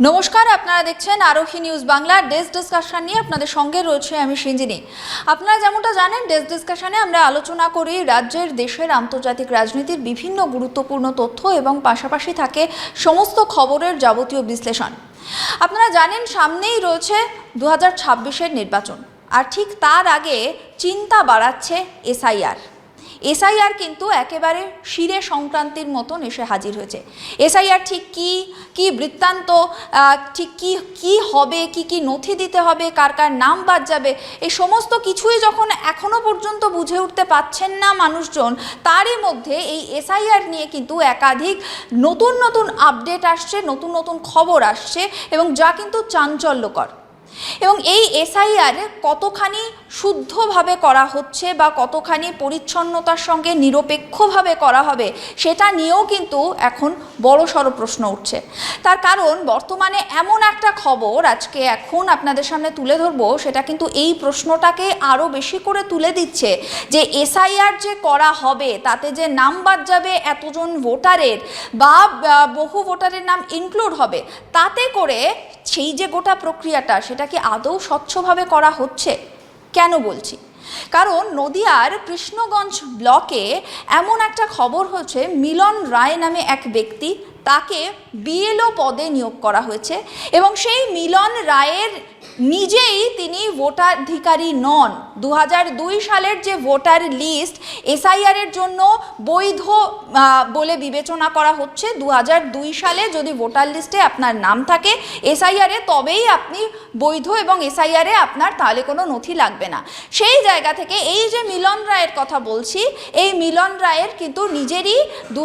নমস্কার, আপনারা দেখছেন আরোহী নিউজ বাংলার ডেস্ক ডিসকাশন নিয়ে আপনাদের সঙ্গে রয়েছে আমি সিঞ্জিনী। আপনারা যেমনটা জানেন ডেস্ক ডিসকাশনে আমরা আলোচনা করি রাজ্যের, দেশের আন্তর্জাতিক রাজনীতির বিভিন্ন গুরুত্বপূর্ণ তথ্য এবং পাশাপাশি থাকে সমস্ত খবরের যাবতীয় বিশ্লেষণ। আপনারা জানেন, সামনেই রয়েছে দু হাজার নির্বাচন। আর ঠিক তার আগে চিন্তা বাড়াচ্ছে এসআইআর। এসআইআর কিন্তু একেবারে শিরে সংক্রান্তির মতন এসে হাজির হয়েছে। এসআইআর ঠিক কি কি বৃত্তান্ত ঠিক কি কি হবে, কি কি নথি দিতে হবে, কার কার নাম বাদ যাবে, এই সমস্ত কিছুই যখন এখনও পর্যন্ত বুঝে উঠতে পাচ্ছেন না মানুষজন, তারই মধ্যে এই এসআইআর নিয়ে কিন্তু একাধিক নতুন নতুন আপডেট আসছে, নতুন নতুন খবর আসছে এবং যা কিন্তু চাঞ্চল্যকর। এবং এই এসআইআর কতখানি শুদ্ধভাবে করা হচ্ছে বা কতখানি পরিচ্ছন্নতার সঙ্গে নিরপেক্ষভাবে করা হবে সেটা নিয়েও কিন্তু এখন বড় সড় প্রশ্ন উঠছে। তার কারণ বর্তমানে এমন একটা খবর আজকে এখন আপনাদের সামনে তুলে ধরবো, সেটা কিন্তু এই প্রশ্নটাকে আরও বেশি করে তুলে দিচ্ছে যে এসআইআর যে করা হবে তাতে যে নাম বাদ যাবে এতজন ভোটারের বা বহু ভোটারের নাম ইনক্লুড হবে, তাতে করে সেই যে গোটা প্রক্রিয়াটা সেটা কি আদৌ স্বচ্ছভাবে করা হচ্ছে? কেন বলছি? কারণ নদিয়ার কৃষ্ণগঞ্জ ব্লকে এমন একটা খবর হচ্ছে, মিলন রায় নামে এক ব্যক্তি, তাকে বিএলও পদে নিয়োগ করা হয়েছে এবং সেই মিলন রায়ের নিজেই তিনি ভোটাধিকারী নন। দু সালের যে ভোটার লিস্ট এসআইআরের জন্য বৈধ বলে বিবেচনা করা হচ্ছে। দু সালে যদি ভোটার লিস্টে আপনার নাম থাকে এসআইআরে তবেই আপনি বৈধ এবং এসআইআরে আপনার তাহলে কোনো নথি লাগবে না। সেই জায়গা থেকে এই যে মিলন রায়ের কথা বলছি, এই মিলন রায়ের কিন্তু নিজেরই দু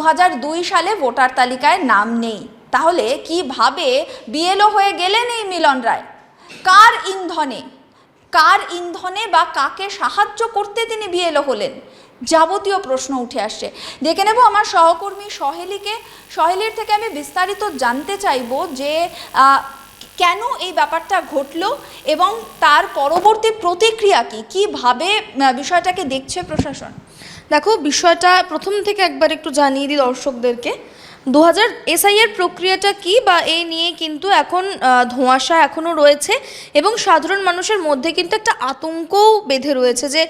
সালে ভোটার তালিকায় নাম নেই। তাহলে কীভাবে বিএলও হয়ে গেলেন এই মিলন রায়? কার ইন্ধনে? কার ইন্ধনে বা কাকে সাহায্য করতে তিনি বিএলও হলেন? যাবতীয় প্রশ্ন উঠে আসছে দেখে নেব আমার সহকর্মী সহেলিকে। সহেলির থেকে আমি বিস্তারিত জানতে চাইব যে কেন এই ব্যাপারটা ঘটলো এবং তার পরবর্তী প্রতিক্রিয়া কি? কীভাবে বিষয়টাকে দেখছে প্রশাসন? দেখো, বিষয়টা প্রথম থেকে একবার একটু জানিয়ে দিই দর্শকদেরকে। দু হাজার এসআইয়ের প্রক্রিয়াটা কি বা এই নিয়ে কিন্তু এখন ধোঁয়াশা এখনও রয়েছে এবং সাধারণ মানুষের মধ্যে কিন্তু একটা আতঙ্কও বেঁধে রয়েছে যে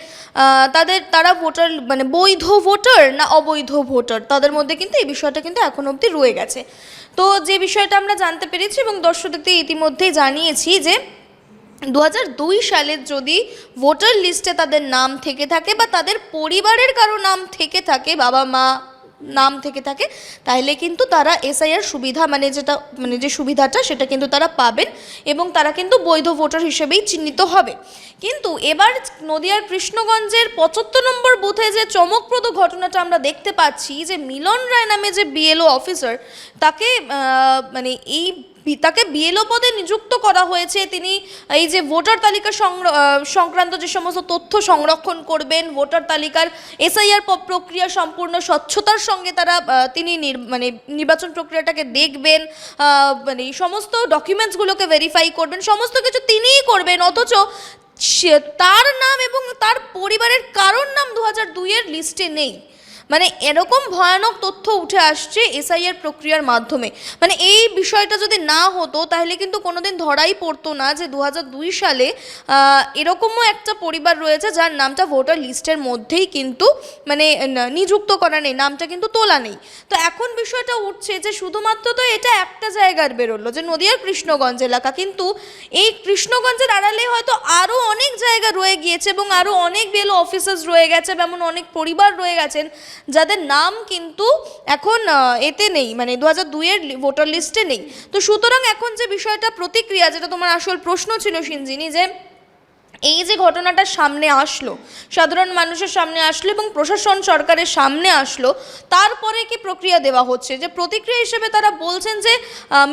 তাদের, তারা ভোটার মানে বৈধ ভোটার না অবৈধ ভোটার? তাদের মধ্যে কিন্তু এই বিষয়টা কিন্তু এখন অবধি রয়ে গেছে। তো যে বিষয়টা আমরা জানতে পেরেছি এবং দর্শকদের ইতিমধ্যেই জানিয়েছি যে দু দুই সালে যদি ভোটার লিস্টে তাদের নাম থেকে থাকে বা তাদের পরিবারের কারও নাম থেকে থাকে বাবা মা নাম থেকে থাকে তাহলে কিন্তু তারা এসআইআর সুবিধা মানে যেটা মানে যে সুবিধাটা, সেটা কিন্তু তারা পাবেন এবং তারা কিন্তু বৈধ ভোটার হিসেবেই চিহ্নিত হবে। কিন্তু এবার নদিয়ার কৃষ্ণগঞ্জের পঁচাত্তর নম্বর বুথে যে চমকপ্রদ ঘটনাটা আমরা দেখতে পাচ্ছি, যে মিলন রায় নামে যে বিএলও অফিসার তাকে মানে এই তাকে বিএলও পদে নিযুক্ত করা হয়েছে। তিনি এই যে ভোটার তালিকা সংক্রান্ত যে সমস্ত তথ্য সংরক্ষণ করবেন, ভোটার তালিকার এসআইআর প্রক্রিয়া সম্পূর্ণ স্বচ্ছতার সঙ্গে তারা তিনি মানে নির্বাচন প্রক্রিয়াটাকে দেখবেন মানে এই সমস্ত ডকুমেন্টসগুলোকে ভেরিফাই করবেন, সমস্ত কিছু তিনিই করবেন। অথচ তার নাম এবং তার পরিবারের কারোর নাম দু হাজার দুইয়ের লিস্টে নেই। মানে এরকম ভয়ানক তথ্য উঠে আসছে এসআইআর প্রক্রিয়ার মাধ্যমে। মানে এই বিষয়টা যদি না হতো, তাহলে কিন্তু কোনোদিন ধরাই পড়তো না যে দু সালে এরকমও একটা পরিবার রয়েছে যার নামটা ভোটার লিস্টের মধ্যেই কিন্তু মানে নিযুক্ত করা নেই, নামটা কিন্তু তোলা নেই। তো এখন বিষয়টা উঠছে যে শুধুমাত্র তো এটা একটা জায়গার বেরোলো, যে নদিয়ার কৃষ্ণগঞ্জ এলাকা, কিন্তু এই কৃষ্ণগঞ্জের আড়ালে হয়তো আরও অনেক জায়গা রয়ে গিয়েছে এবং আরও অনেক বেলো অফিসার্স রয়ে গেছে এমন অনেক পরিবার রয়ে গেছেন যাদের নাম কিন্তু এখন এতে নেই মানে দু হাজার দুইয়ের ভোটার লিস্টে নেই। তো সুতরাং এখন যে বিষয়টা প্রতিক্রিয়া, যেটা তোমার আসল প্রশ্ন ছিল সিনজিনি, যে এই যে ঘটনাটা সামনে আসলো, সাধারণ মানুষের সামনে আসলো এবং প্রশাসন সরকারের সামনে আসলো, তারপরে কি প্রক্রিয়া দেওয়া হচ্ছে? যে প্রতিক্রিয়া হিসেবে তারা বলছেন যে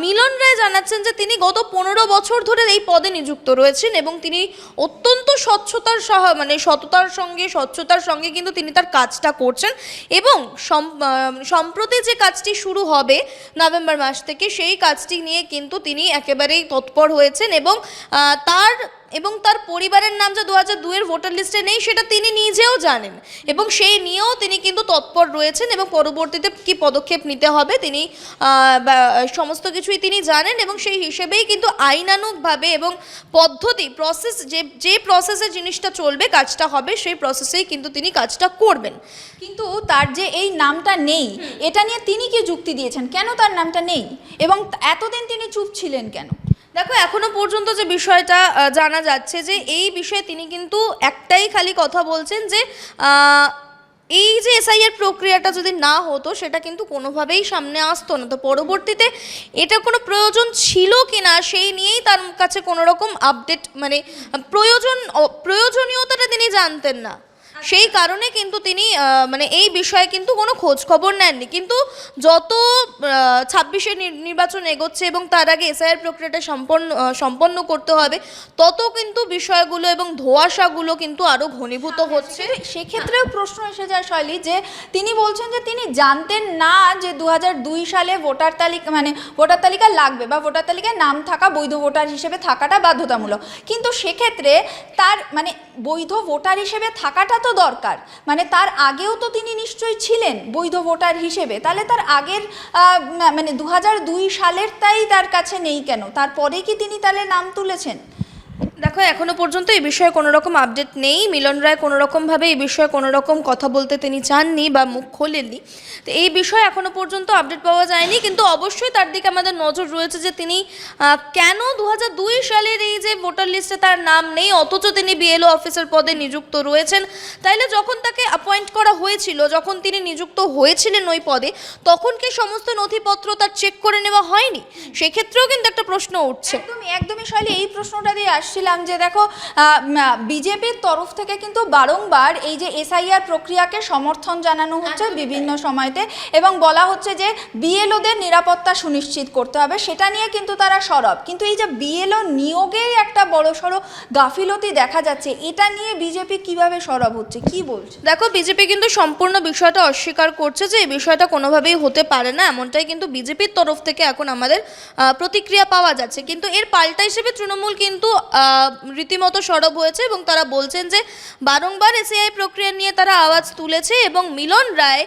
মিলন রায় জানাচ্ছেন যে তিনি গত পনেরো বছর ধরে এই পদে নিযুক্ত রয়েছেন এবং তিনি অত্যন্ত স্বচ্ছতার সহ মানে সততার সঙ্গে, স্বচ্ছতার সঙ্গে কিন্তু তিনি তার কাজটা করছেন এবং সম- সম্প্রতি যে কাজটি শুরু হবে নভেম্বর মাস থেকে, সেই কাজটি নিয়ে কিন্তু তিনি একেবারেই তৎপর হয়েছেন এবং তার এবং তার পরিবারের নাম যে দু হাজার দুয়ের ভোটার লিস্টে নেই সেটা তিনি নিজেও জানেন। এবং সেই নিয়েও তিনি কিন্তু তৎপর রয়েছেন এবং পরবর্তীতে কি পদক্ষেপ নিতে হবে তিনি সমস্ত কিছুই তিনি জানেন এবং সেই হিসেবেই কিন্তু আইনানুগভাবে এবং পদ্ধতি প্রসেস যে যে প্রসেসে জিনিসটা চলবে কাজটা হবে সেই প্রসেসেই কিন্তু তিনি কাজটা করবেন। কিন্তু তার যে এই নামটা নেই এটা নিয়ে তিনি কি যুক্তি দিয়েছেন? কেন তার নামটা নেই? এবং এতদিন তিনি চুপ ছিলেন কেন? দেখো, এখনও পর্যন্ত যে বিষয়টা জানা যাচ্ছে যে এই বিষয়ে তিনি কিন্তু একটাই খালি কথা বলছেন যে এই যে এসআইয়ের প্রক্রিয়াটা যদি না হতো, সেটা কিন্তু কোনোভাবেই সামনে আসতো না। তো পরবর্তীতে এটা কোনো প্রয়োজন ছিল কি না সেই নিয়েই তার কাছে কোনো রকম আপডেট মানে প্রয়োজন, প্রয়োজনীয়তাটা তিনি জানতেন না। সেই কারণে কিন্তু তিনি মানে এই বিষয়ে কিন্তু কোনো খোঁজ খবর নেননি। কিন্তু যত ছাব্বিশে নির্বাচন এগোচ্ছে এবং তার আগে এসআইআর প্রক্রিয়াটা সম্পন্ন সম্পন্ন করতে হবে, তত কিন্তু বিষয়গুলো এবং ধোঁয়াশাগুলো কিন্তু আরও ঘনীভূত হচ্ছে। সেক্ষেত্রেও প্রশ্ন এসে যায় শৈলী যে তিনি বলছেন যে তিনি জানতেন না যে দু হাজার দুই সালে ভোটার তালিকা মানে ভোটার তালিকা লাগবে বা ভোটার তালিকায় নাম থাকা বৈধ ভোটার হিসেবে থাকাটা বাধ্যতামূলক। কিন্তু সেক্ষেত্রে তার মানে বৈধ ভোটার হিসেবে থাকাটা দরকার। মানে তার আগেও তো তিনি নিশ্চয়ই ছিলেন বৈধ ভোটার হিসেবে। তাহলে তার আগের মানে দু হাজার দুই সালের তাই তার কাছে নেই কেন? তারপরে কি তিনি তাহলে নাম তুলেছেন? দেখো, এখনও পর্যন্ত এই বিষয়ে কোনো রকম আপডেট নেই। মিলন রায় কোনো রকমভাবে এই বিষয়ে কোনো রকম কথা বলতে তিনি চাননি বা মুখ খোলেননি। তো এই বিষয়ে এখনও পর্যন্ত আপডেট পাওয়া যায়নি, কিন্তু অবশ্যই তার দিকে আমাদের নজর রয়েছে যে তিনি কেন দু হাজার দুই সালের এই যে ভোটার লিস্টে তার নাম নেই, অথচ তিনি বিএলও অফিসার পদে নিযুক্ত রয়েছেন। তাইলে যখন তাকে অ্যাপয়েন্ট করা হয়েছিল, যখন তিনি নিযুক্ত হয়েছিলেন ওই পদে, তখন কি সমস্ত নথিপত্র তার চেক করে নেওয়া হয়নি? সেক্ষেত্রেও কিন্তু একটা প্রশ্ন উঠছে। একদমই একদমই শৈলী এই প্রশ্নটা দিয়ে আসছিলাম যে দেখো বিজেপির তরফ থেকে কিন্তু বারংবার এই যে এসআইআর প্রক্রিয়াকে সমর্থন জানানো হচ্ছে বিভিন্ন সময়তে এবং বলা হচ্ছে যে বিএলওদের নিরাপত্তা সুনিশ্চিত করতে হবে সেটা নিয়ে কিন্তু তারা সরব। কিন্তু এই যে বিএলও নিয়োগেই একটা বড়সড় গাফিলতি দেখা যাচ্ছে এটা নিয়ে বিজেপি কীভাবে সরব হচ্ছে কি বলছে? দেখো বিজেপি কিন্তু সম্পূর্ণ বিষয়টা অস্বীকার করছে যে এই বিষয়টা কোনোভাবেই হতে পারে না এমনটাই কিন্তু বিজেপির তরফ থেকে এখন আমাদের প্রতিক্রিয়া পাওয়া যাচ্ছে। কিন্তু এর পাল্টা হিসেবে তৃণমূল কিন্তু রীতিমতো সরব হয়েছে এবং তারা বলছেন যে বারংবার এসিআই প্রক্রিয়া নিয়ে তারা আওয়াজ তুলেছে এবং মিলন রায়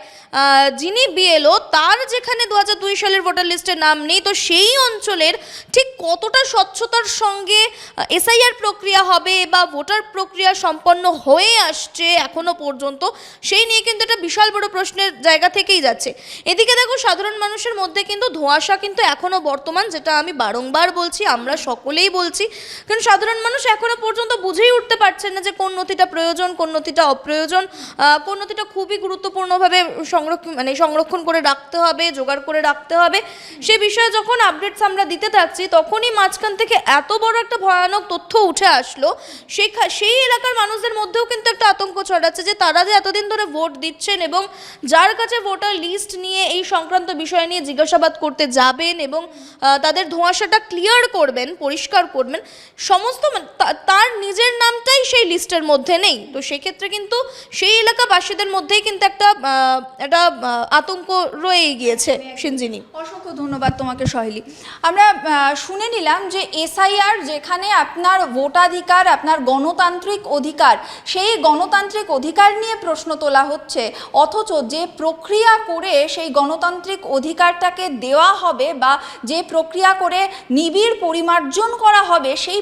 যিনি বিএলও, তার যেখানে দু হাজার দুই সালের ভোটার লিস্টে নাম নেই, তো সেই অঞ্চলের ঠিক কতটা স্বচ্ছতার সঙ্গে এসআইআর প্রক্রিয়া হবে বা ভোটার প্রক্রিয়া সম্পন্ন হয়ে আসছে এখনও পর্যন্ত, সেই নিয়ে কিন্তু একটা বিশাল বড় প্রশ্নের জায়গা থেকেই যাচ্ছে। এদিকে দেখো, সাধারণ মানুষের মধ্যে কিন্তু ধোঁয়াশা কিন্তু এখনও বর্তমান, যেটা আমি বারংবার বলছি, আমরা সকলেই বলছি। কারণ সাধারণ মানুষ এখনও পর্যন্ত বুঝেই উঠতে পারছেন না যে কোন নথিটা প্রয়োজন, কোন নথিটা অপ্রয়োজন। কোন নথিটা খুবই গুরুত্বপূর্ণভাবে সংরক্ষণ মানে সংরক্ষণ করে রাখতে হবে, জোগাড় করে রাখতে হবে। সে বিষয়ে যখন আপডেটস আমরা দিতে থাকছি, তখনই মাঝখান থেকে এত বড় একটা ভয়ানক তথ্য উঠে আসলো। সেই সেই এলাকার মানুষদের মধ্যেও কিন্তু একটা আতঙ্ক ছড়াচ্ছে যে তারা যে এতদিন ধরে ভোট দিচ্ছেন এবং যার কাছে ভোটার লিস্ট নিয়ে এই সংক্রান্ত বিষয় নিয়ে জিজ্ঞাসাবাদ করতে যাবেন এবং তাদের ধোঁয়াশাটা ক্লিয়ার করবেন, পরিষ্কার করবেন, সমস্ত তার নিজের নামটাই সেই লিস্টের মধ্যে নেই। তো সেক্ষেত্রে কিন্তু সেই এলাকাবাসীদের মধ্যেই কিন্তু একটা একটা আতঙ্ক রয়েই গিয়েছে সিঞ্জিনি অসংখ্য ধন্যবাদ তোমাকে, সহেলি। আমরা শুনে নিলাম যে এসআইআর যেখানে আপনার ভোটাধিকার, আপনার গণতান্ত্রিক অধিকার, সেই গণতান্ত্রিক অধিকার নিয়ে প্রশ্ন তোলা হচ্ছে। অথচ যে প্রক্রিয়া করে সেই গণতান্ত্রিক অধিকারটাকে দেওয়া হবে বা যে প্রক্রিয়া করে নিবিড় পরিমার্জন করা হবে, সেই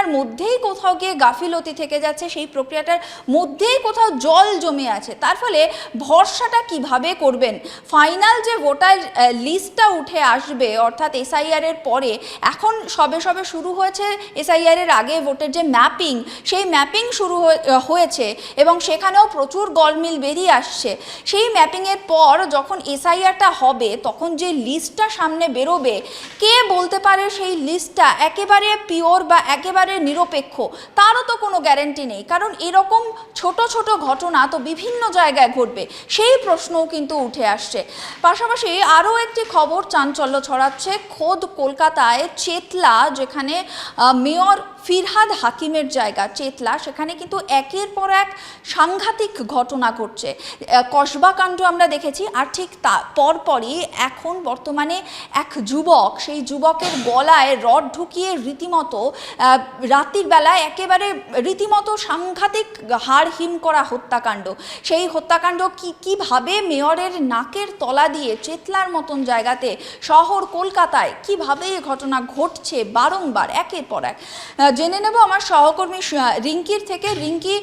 প্রক্রিয়াটার মধ্যেই কোথাও গিয়ে গাফিলতি থেকে যাচ্ছে, সেই প্রক্রিয়াটার মধ্যেই কোথাও জল জমে আছে। তার ফলে ভরসাটা কীভাবে করবেন? ফাইনাল যে ভোটার লিস্টটা উঠে আসবে, অর্থাৎ এসআইআর এর পরে, এখন সবে সবে শুরু হয়েছে এসআইআর এর আগে ভোটের যে ম্যাপিং, সেই ম্যাপিং শুরু হয়ে- হয়েছে এবং সেখানেও প্রচুর গলমিল বেরিয়ে আসছে। সেই ম্যাপিংয়ের পর যখন এসআইআরটা হবে, তখন যে লিস্টটা সামনে বেরোবে, কে বলতে পারে সেই লিস্টটা একেবারে পিওর বা একেবারে নিরপেক্ষ, তারও তো কোনো গ্যারেন্টি নেই। কারণ এরকম ছোট ছোট ঘটনা তো বিভিন্ন জায়গায় ঘটবে, সেই প্রশ্নও কিন্তু উঠে আসছে। পাশাপাশি আরও একটি খবর চাঞ্চল্য ছড়াচ্ছে। খোদ কলকাতায় চেতলা, যেখানে মেয়র ফিরহাদ হাকিমের জায়গা, চেতলা। সেখানে কিন্তু একের পর এক সাংঘাতিক ঘটনা ঘটছে। কসবা কাণ্ড আমরা দেখেছি, আর ঠিক তা, পরপরই এখন বর্তমানে এক যুবক, সেই যুবকের গলায় রড ঢুকিয়ে রীতিমতো রাত্রির বেলায় একেবারে রীতিমতো সাংঘাতিক হাড় হিম করা হত্যাকাণ্ড। সেই হত্যাকাণ্ড কি, কীভাবে মেয়রের নাকের তলা দিয়ে চেতলার মতন জায়গাতে শহর কলকাতায়, কীভাবে এই ঘটনা ঘটছে বারংবার, একের পর এক। জেনে নেব আমার সহকর্মী রিঙ্কির থেকে। রিঙ্কি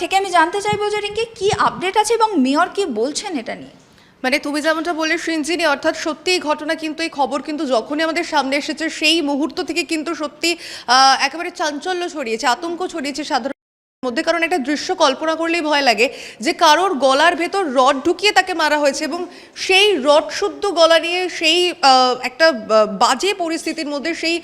থেকে আমি জানতে চাইব যে রিঙ্কি, কি আপডেট আছে এবং মেয়র কি বলছেন এটা নিয়ে? মানে তুমি যেমনটা বললে সৃঞ্জিনী অর্থাৎ সত্যি এই ঘটনা কিন্তু, এই খবর কিন্তু যখনই আমাদের সামনে এসেছে, সেই মুহূর্ত থেকে কিন্তু সত্যি একেবারে চাঞ্চল্য ছড়িয়েছে, আতঙ্ক ছড়িয়েছে সাধারণ মধ্যে, কারণ একটা দৃশ্য কল্পনা করলেই ভয় লাগে যে কারোর গলার ভেতর রড ঢুকিয়ে তাকে মারা হয়েছে এবং সেই রড শুদ্ধ গলা নিয়ে সেই একটা বাজে পরিস্থিতির মধ্যে সেই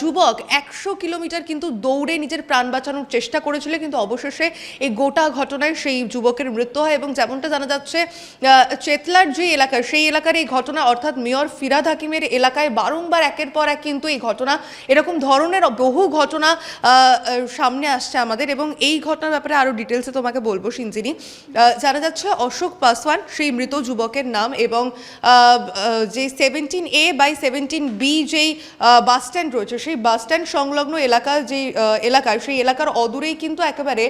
যুবক একশো কিলোমিটার কিন্তু দৌড়ে নিজের প্রাণ বাঁচানোর চেষ্টা করেছিল, কিন্তু অবশেষে এই গোটা ঘটনায় সেই যুবকের মৃত্যু হয় এবং যেমনটা জানা যাচ্ছে চেতলার যে এলাকা, সেই এলাকার এই ঘটনা, অর্থাৎ মেয়র ফিরাদ হাকিমের এলাকায় বারংবার একের পর এক কিন্তু এই ঘটনা, এরকম ধরনের বহু ঘটনা সামনে আসছে আমাদের এবং এই ঘটনার ব্যাপারে আরও ডিটেলসে তোমাকে বলব, সিনজিনি। জানা যাচ্ছে অশোক পাসওয়ান, সেই মৃত যুবকের নাম এবং যে seventeen A by seventeen B যেই বাস স্ট্যান্ড রয়েছে, সেই বাস স্ট্যান্ড সংলগ্ন এলাকার যে এলাকায় সেই এলাকার অদূরেই কিন্তু একেবারে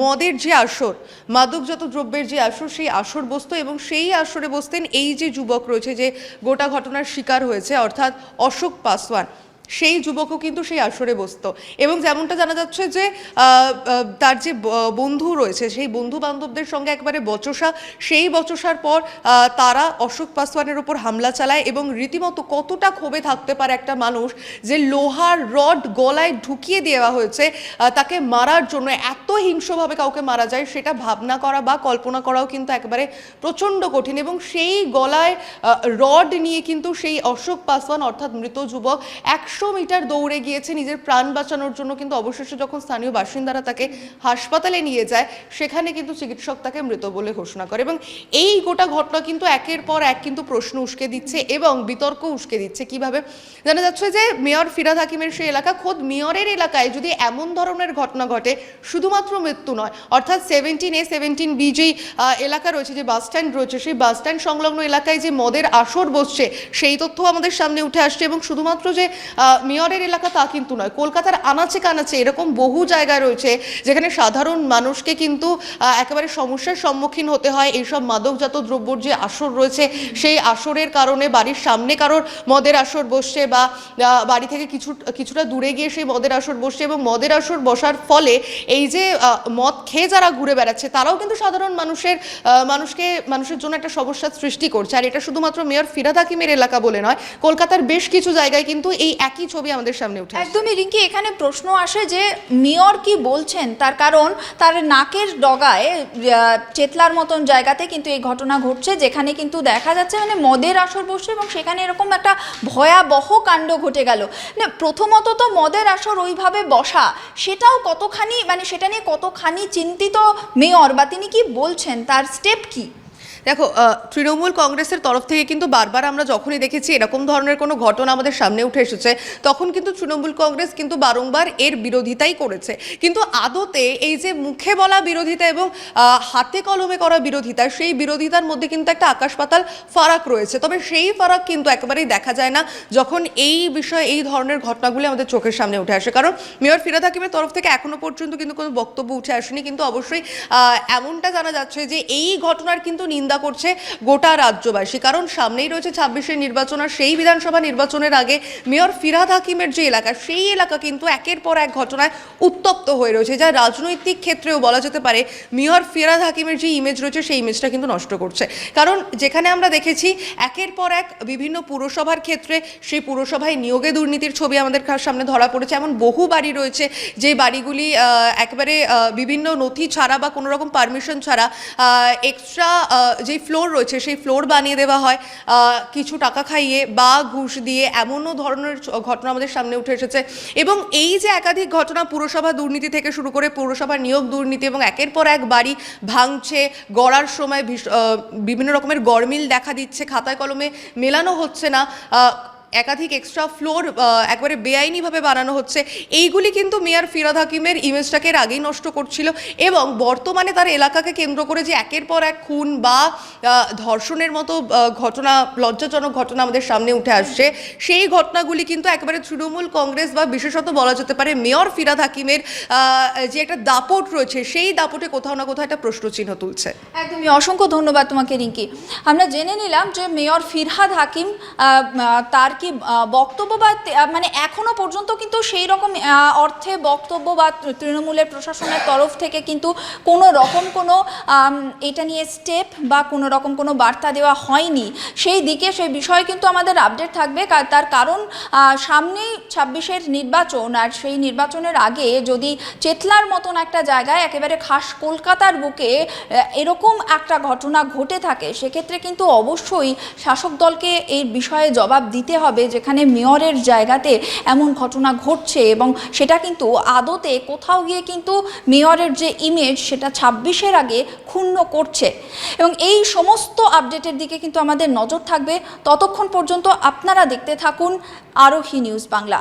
মদের যে আসর, মাদকজাত দ্রব্যের যে আসর, সেই আসর বসতো এবং সেই আসরে বসতেন এই যে যুবক রয়েছে যে গোটা ঘটনার শিকার হয়েছে, অর্থাৎ অশোক পাসওয়ান। সেই যুবকও কিন্তু সেই আসরে বসতো। এবং যেমনটা জানা যাচ্ছে যে তার যে বন্ধু রয়েছে, সেই বন্ধু বান্ধবদের সঙ্গে একবারে বচসা, সেই বচসার পর তারা অশোক পাসওয়ানের ওপর হামলা চালায় এবং রীতিমতো কতটা ক্ষোভে থাকতে পারে একটা মানুষ যে লোহার রড গলায় ঢুকিয়ে দেওয়া হয়েছে তাকে মারার জন্য এত হিংস্রভাবে কাউকে মারা যায়, সেটা ভাবনা করা বা কল্পনা করাও কিন্তু একেবারে প্রচণ্ড কঠিন এবং সেই গলায় রড নিয়ে কিন্তু সেই অশোক পাসওয়ান অর্থাৎ মৃত যুবক একশো মিটার দৌড়ে গিয়েছে নিজের প্রাণ বাঁচানোর জন্য, কিন্তু অবশেষে যখন স্থানীয় বাসিন্দারা তাকে হাসপাতালে নিয়ে যায়, সেখানে কিন্তু চিকিৎসক তাকে মৃত বলে ঘোষণা করে। এবং এই গোটা ঘটনা কিন্তু একের পর এক কিন্তু প্রশ্ন উস্কে দিচ্ছে এবং বিতর্ক উস্কে দিচ্ছে কীভাবে? জানা যাচ্ছে যে মেয়র ফিরাদ হাকিমের সেই এলাকা খোদ মেয়রের এলাকায় যদি এমন ধরনের ঘটনা ঘটে, শুধুমাত্র মৃত্যু নয়, অর্থাৎ সেভেন্টিন এ সেভেন্টিন বি যেই এলাকা রয়েছে, যে বাস স্ট্যান্ড রয়েছে, সেই বাস স্ট্যান্ড সংলগ্ন এলাকায় যে মদের আসর বসছে, সেই তথ্য আমাদের সামনে উঠে আসছে এবং শুধুমাত্র যে মেয়রের এলাকা তা কিন্তু নয়। কলকাতার আনাচে কানাচে এরকম বহু জায়গায় রয়েছে যেখানে সাধারণ মানুষকে কিন্তু একেবারে সমস্যার সম্মুখীন হতে হয়। এইসব মাদকজাত দ্রব্যর যে আসর রয়েছে, সেই আসরের কারণে বাড়ির সামনে কারোর মদের আসর বসছে বা বাড়ি থেকে কিছু, কিছুটা দূরে গিয়ে সেই মদের আসর বসছে এবং মদের আসর বসার ফলে এই যে মদ খেয়ে যারা ঘুরে বেড়াচ্ছে, তারাও কিন্তু সাধারণ মানুষের মানুষকে, মানুষের জন্য একটা সমস্যার সৃষ্টি করছে। আর এটা শুধুমাত্র মেয়র ফিরাদ হাকিমের এলাকা বলে নয়, কলকাতার বেশ কিছু জায়গায় কিন্তু এই একই ছবি আমাদের সামনে উঠে। একদমই, রিঙ্কি, এখানে প্রশ্ন আসে যে মেয়র কি বলছেন? তার কারণ তার নাকের ডগায় চেতলার মতন জায়গাতে কিন্তু এই ঘটনা ঘটছে, যেখানে কিন্তু দেখা যাচ্ছে মানে মদের আসর বসছে এবং সেখানে এরকম একটা ভয়াবহ কাণ্ড ঘটে গেল। না, প্রথমত তো মদের আসর ওইভাবে বসা, সেটাও কতখানি মানে সেটা নিয়ে কতখানি চিন্তিত মেয়র বা তিনি কি বলছেন? তার স্টেপ কি? দেখো তৃণমূল কংগ্রেসের তরফ থেকে কিন্তু বারবার আমরা যখনই দেখেছি এরকম ধরনের কোনো ঘটনা আমাদের সামনে উঠে এসেছে, তখন কিন্তু তৃণমূল কংগ্রেস কিন্তু বারংবার এর বিরোধিতাই করেছে। কিন্তু আদতে এই যে মুখে বলা বিরোধিতা এবং হাতে কলমে করা বিরোধিতা, সেই বিরোধিতার মধ্যে কিন্তু একটা আকাশ পাতাল ফারাক রয়েছে। তবে সেই ফারাক কিন্তু একেবারেই দেখা যায় না যখন এই বিষয়ে, এই ধরনের ঘটনাগুলি আমাদের চোখের সামনে উঠে আসে। কারণ মেয়র ফিরাদ হাকিমের তরফ থেকে এখনও পর্যন্ত কিন্তু কোনো বক্তব্য উঠে আসেনি। কিন্তু অবশ্যই এমনটা জানা যাচ্ছে যে এই ঘটনার কিন্তু নিন্দা করছে গোটা রাজ্যবাসী। কারণ সামনেই রয়েছে ছাব্বিশের নির্বাচন আর সেই বিধানসভা নির্বাচনের আগে মেয়র ফিরাদ হাকিমের যে এলাকা, সেই এলাকা কিন্তু একের পর এক ঘটনায় উত্তপ্ত হয়ে রয়েছে, যা রাজনৈতিক ক্ষেত্রেও বলা যেতে পারে মেয়র ফিরাদ হাকিমের যে ইমেজ রয়েছে, সেই ইমেজটা কিন্তু নষ্ট করছে। কারণ যেখানে আমরা দেখেছি একের পর এক বিভিন্ন পুরসভার ক্ষেত্রে সেই পুরসভায় নিয়োগে দুর্নীতির ছবি আমাদের সামনে ধরা পড়েছে। এমন বহু বাড়ি রয়েছে যে বাড়িগুলি একবারে বিভিন্ন নথি ছাড়া বা কোনো রকম পারমিশন ছাড়া এক্সট্রা যেই ফ্লোর রয়েছে, সেই ফ্লোর বানিয়ে দেওয়া হয়। কিছু টাকা খাইয়ে বা ঘুষ দিয়ে এমনও ধরনের ঘটনা আমাদের সামনে উঠে এসেছে। এবং এই যে একাধিক ঘটনা পুরসভা দুর্নীতি থেকে শুরু করে পৌরসভার নিয়োগ দুর্নীতি এবং একের পর এক বাড়ি ভাঙছে, গড়ার সময় বিভিন্ন রকমের গরমিল দেখা দিচ্ছে, খাতায় কলমে মেলানো হচ্ছে না। একাধিক এক্সট্রা ফ্লোর একবারে বেআইনিভাবে বানানো হচ্ছে। এইগুলি কিন্তু মেয়র ফিরাদ হাকিমের ইমেজটাকে এর আগেই নষ্ট করছিল এবং বর্তমানে তার এলাকাকে কেন্দ্র করে যে একের পর এক খুন বা ধর্ষণের মতো ঘটনা, লজ্জাজনক ঘটনা আমাদের সামনে উঠে আসছে, সেই ঘটনাগুলি কিন্তু একেবারে তৃণমূল কংগ্রেস বা বিশেষত বলা যেতে পারে মেয়র ফিরাদ হাকিমের যে একটা দাপট রয়েছে, সেই দাপটে কোথাও না কোথাও একটা প্রশ্নচিহ্ন তুলছে। একদমই, অসংখ্য ধন্যবাদ তোমাকে, রিঙ্কি। আমরা জেনে নিলাম যে মেয়র ফিরহাদ হাকিম তার কি বক্তব্য বা মানে এখনও পর্যন্ত কিন্তু সেই রকম অর্থে বক্তব্য বা তৃণমূলের প্রশাসনের তরফ থেকে কিন্তু কোনো রকম কোনো এটা নিয়ে স্টেপ বা কোনো রকম কোনো বার্তা দেওয়া হয়নি। সেই দিকে সেই বিষয়ে কিন্তু আমাদের আপডেট থাকবে তার কারণ সামনেই ছাব্বিশের নির্বাচন, আর সেই নির্বাচনের আগে যদি চেতলার মতন একটা জায়গায় একেবারে খাস কলকাতার বুকে এরকম একটা ঘটনা ঘটে থাকে, সেক্ষেত্রে কিন্তু অবশ্যই শাসক দলকে এই বিষয়ে জবাব দিতে হবে যেখানে মেয়রের জায়গাতে এমন ঘটনা ঘটছে এবং সেটা কিন্তু আদতে কোথাও গিয়ে কিন্তু মেয়রের যে ইমেজ সেটা ছাব্বিশের আগে ক্ষুণ্ণ করছে। এবং এই সমস্ত আপডেটের দিকে কিন্তু আমাদের নজর থাকবে। ততক্ষণ পর্যন্ত আপনারা দেখতে থাকুন আরোহী নিউজ বাংলা।